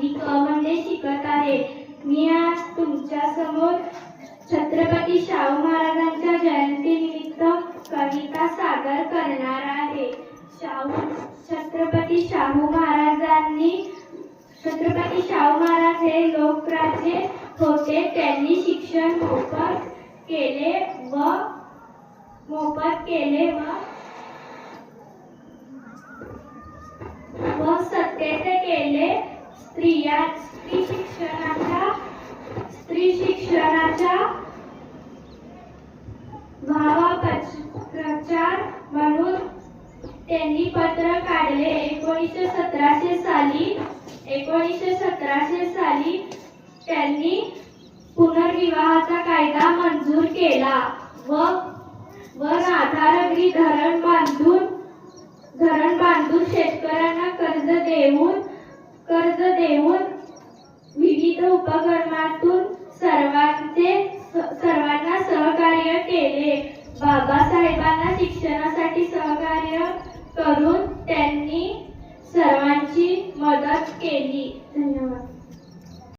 मी क म्हणजे शिकत आहे. मी आज तुमच्यासमोर छत्रपती शाहू महाराजांच्या जयंतीनिमित्त कविता सादर करणार आहे. शाहू छत्रपती शाहू महाराजांनी छत्रपती शाहू महाराज हे लोकराजे होते. त्यांनी शिक्षण मोफत केले व मोफत केले व व सत्तेचे केले. स्त्रिया स्त्री शिक्षणाच्या स्त्री शिक्षणाच्या भावा प्रचार म्हणून त्यांनी पत्र काढले. एकोणीसशे सतराशे साली एकोणीसशे सतराशे साली त्यांनी पुनर्विवाहाचा कायदा मंजूर केला. व व राधारगरी धरण बांधून विविध उपक्रमातून सर्वांचे सर्वांना सहकार्य केले. बाबासाहेबांना शिक्षणासाठी सहकार्य करून त्यांनी सर्वांची मदत केली. धन्यवाद.